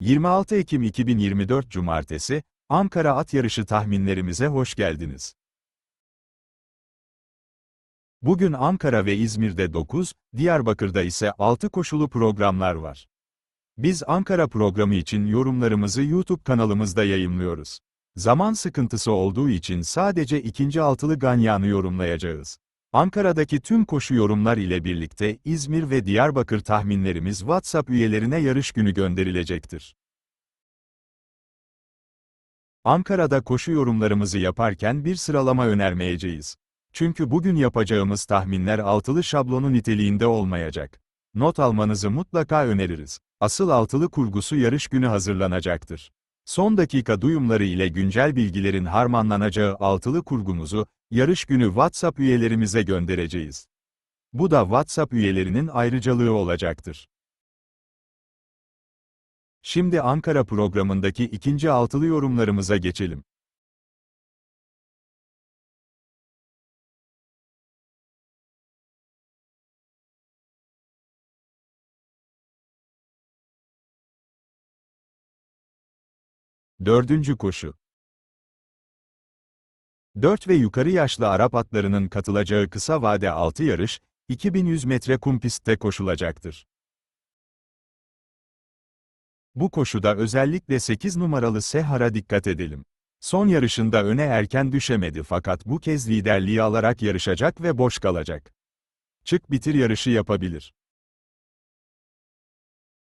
26 Ekim 2024 Cumartesi, Ankara At Yarışı tahminlerimize hoş geldiniz. Bugün Ankara ve İzmir'de 9, Diyarbakır'da ise 6 koşulu programlar var. Biz Ankara programı için yorumlarımızı YouTube kanalımızda yayımlıyoruz. Zaman sıkıntısı olduğu için sadece ikinci altılı ganyanı yorumlayacağız. Ankara'daki tüm koşu yorumlar ile birlikte İzmir ve Diyarbakır tahminlerimiz WhatsApp üyelerine yarış günü gönderilecektir. Ankara'da koşu yorumlarımızı yaparken bir sıralama önermeyeceğiz. Çünkü bugün yapacağımız tahminler altılı şablonu niteliğinde olmayacak. Not almanızı mutlaka öneririz. Asıl altılı kurgusu yarış günü hazırlanacaktır. Son dakika duyumları ile güncel bilgilerin harmanlanacağı altılı kurgumuzu, yarış günü WhatsApp üyelerimize göndereceğiz. Bu da WhatsApp üyelerinin ayrıcalığı olacaktır. Şimdi Ankara programındaki ikinci altılı yorumlarımıza geçelim. Dördüncü koşu 4 ve yukarı yaşlı Arap atlarının katılacağı kısa vade 6 yarış, 2100 metre kum pistte koşulacaktır. Bu koşuda özellikle 8 numaralı Sehar'a dikkat edelim. Son yarışında öne erken düşemedi fakat bu kez liderliği alarak yarışacak ve boş kalacak. Çık bitir yarışı yapabilir.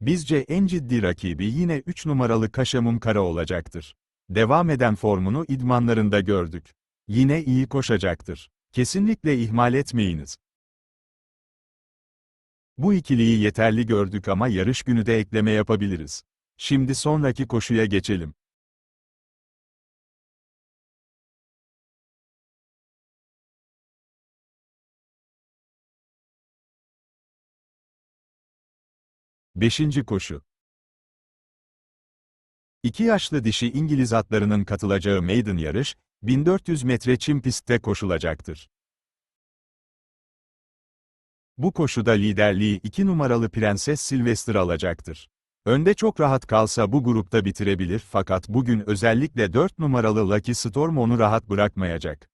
Bizce en ciddi rakibi yine 3 numaralı Kaşamun Kara olacaktır. Devam eden formunu idmanlarında gördük. Yine iyi koşacaktır. Kesinlikle ihmal etmeyiniz. Bu ikiliyi yeterli gördük ama yarış günü de ekleme yapabiliriz. Şimdi sonraki koşuya geçelim. Beşinci koşu. İki yaşlı dişi İngiliz atlarının katılacağı maiden yarış, 1400 metre çim pistte koşulacaktır. Bu koşuda liderliği 2 numaralı Prenses Sylvester alacaktır. Önde çok rahat kalsa bu grupta bitirebilir fakat bugün özellikle 4 numaralı Lucky Storm onu rahat bırakmayacak.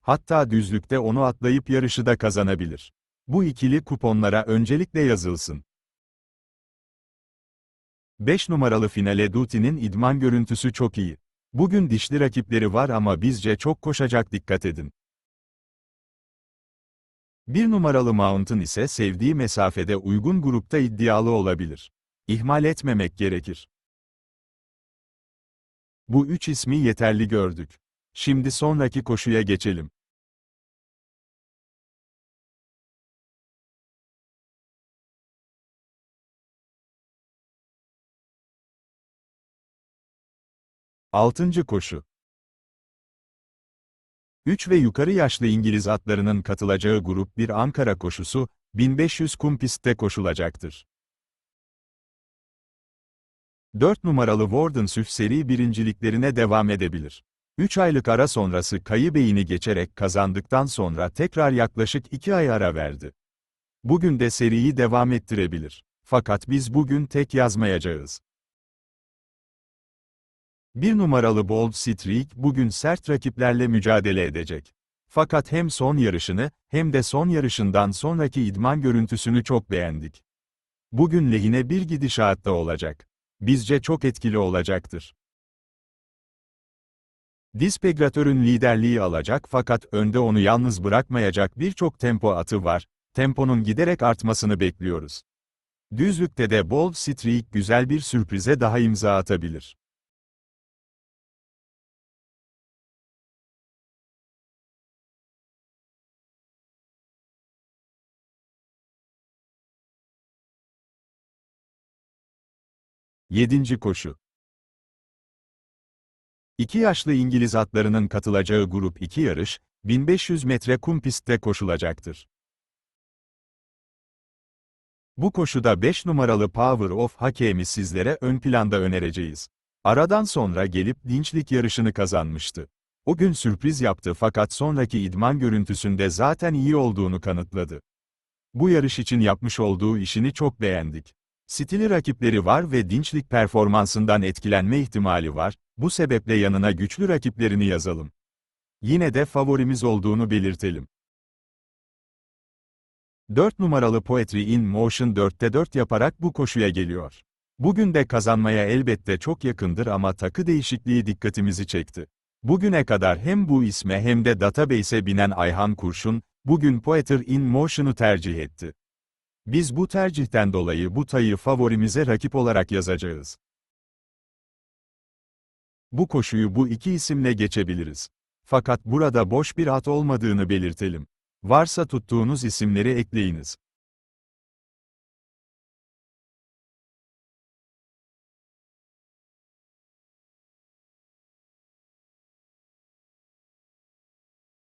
Hatta düzlükte onu atlayıp yarışı da kazanabilir. Bu ikili kuponlara öncelikle yazılsın. 5 numaralı finale Duti'nin idman görüntüsü çok iyi. Bugün dişli rakipleri var ama bizce çok koşacak dikkat edin. Bir numaralı Mountain ise sevdiği mesafede uygun grupta iddialı olabilir. İhmal etmemek gerekir. Bu üç ismi yeterli gördük. Şimdi sonraki koşuya geçelim. Altıncı koşu 3 ve yukarı yaşlı İngiliz atlarının katılacağı grup bir Ankara koşusu, 1500 kum pistte koşulacaktır. 4 numaralı Warden Süf seri birinciliklerine devam edebilir. 3 aylık ara sonrası Kayı Bey'ini geçerek kazandıktan sonra tekrar yaklaşık 2 ay ara verdi. Bugün de seriyi devam ettirebilir. Fakat biz bugün tek yazmayacağız. Bir numaralı Bold Streak bugün sert rakiplerle mücadele edecek. Fakat hem son yarışını, hem de son yarışından sonraki idman görüntüsünü çok beğendik. Bugün lehine bir gidişatta olacak. Bizce çok etkili olacaktır. Dispegratörün liderliği alacak fakat önde onu yalnız bırakmayacak birçok tempo atı var, temponun giderek artmasını bekliyoruz. Düzlükte de Bold Streak güzel bir sürprize daha imza atabilir. Yedinci koşu. İki yaşlı İngiliz atlarının katılacağı grup 2 yarış, 1500 metre kum pistte koşulacaktır. Bu koşuda 5 numaralı Power of Hakemi sizlere ön planda önereceğiz. Aradan sonra gelip dinçlik yarışını kazanmıştı. O gün sürpriz yaptı fakat sonraki idman görüntüsünde zaten iyi olduğunu kanıtladı. Bu yarış için yapmış olduğu işini çok beğendik. Stili rakipleri var ve dinçlik performansından etkilenme ihtimali var, bu sebeple yanına güçlü rakiplerini yazalım. Yine de favorimiz olduğunu belirtelim. 4 numaralı Poetry in Motion 4'te 4 yaparak bu koşuya geliyor. Bugün de kazanmaya elbette çok yakındır ama takı değişikliği dikkatimizi çekti. Bugüne kadar hem bu isme hem de database'e binen Ayhan Kurşun, bugün Poetry in Motion'u tercih etti. Biz bu tercihten dolayı bu tayı favorimize rakip olarak yazacağız. Bu koşuyu bu iki isimle geçebiliriz. Fakat burada boş bir at olmadığını belirtelim. Varsa tuttuğunuz isimleri ekleyiniz.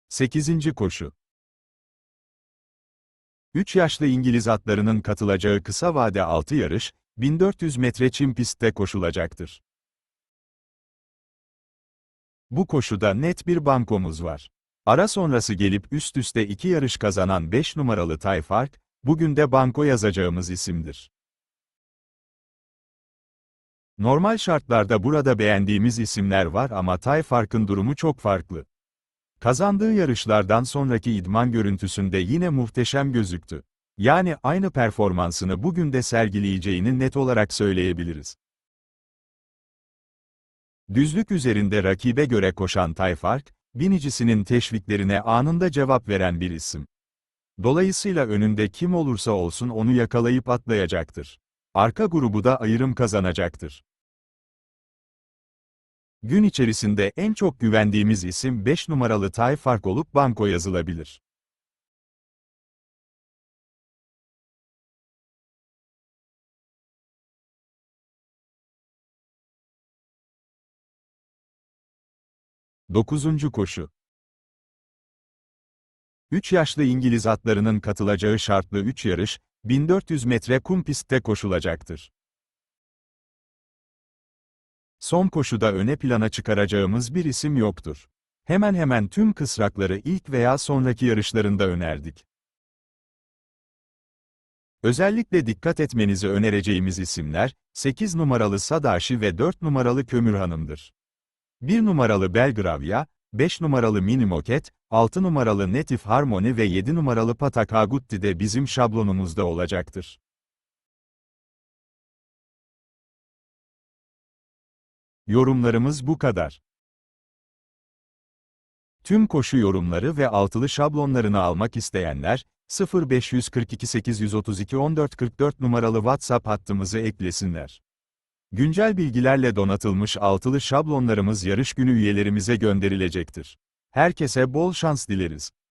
Sekizinci koşu 3 yaşlı İngiliz atlarının katılacağı kısa vade 6 yarış, 1400 metre çim pistte koşulacaktır. Bu koşuda net bir bankomuz var. Ara sonrası gelip üst üste iki yarış kazanan 5 numaralı Tayfark, bugün de banko yazacağımız isimdir. Normal şartlarda burada beğendiğimiz isimler var ama Tayfark'ın durumu çok farklı. Kazandığı yarışlardan sonraki idman görüntüsünde yine muhteşem gözüktü. Yani aynı performansını bugün de sergileyeceğini net olarak söyleyebiliriz. Düzlük üzerinde rakibe göre koşan Tayfark, binicisinin teşviklerine anında cevap veren bir isim. Dolayısıyla önünde kim olursa olsun onu yakalayıp atlayacaktır. Arka grubu da ayrım kazanacaktır. Gün içerisinde en çok güvendiğimiz isim 5 numaralı Tayfark olup banko yazılabilir. Dokuzuncu koşu 3 yaşlı İngiliz atlarının katılacağı şartlı 3 yarış, 1400 metre kum pistte koşulacaktır. Son koşuda öne plana çıkaracağımız bir isim yoktur. Hemen hemen tüm kısrakları ilk veya sonraki yarışlarında önerdik. Özellikle dikkat etmenizi önereceğimiz isimler, 8 numaralı Sadashi ve 4 numaralı Kömür Hanım'dır. 1 numaralı Belgravya, 5 numaralı Minimoket, 6 numaralı Native Harmony ve 7 numaralı Patakagutti de bizim şablonumuzda olacaktır. Yorumlarımız bu kadar. Tüm koşu yorumları ve altılı şablonlarını almak isteyenler, 0542 832 1444 numaralı WhatsApp hattımızı eklesinler. Güncel bilgilerle donatılmış altılı şablonlarımız yarış günü üyelerimize gönderilecektir. Herkese bol şans dileriz.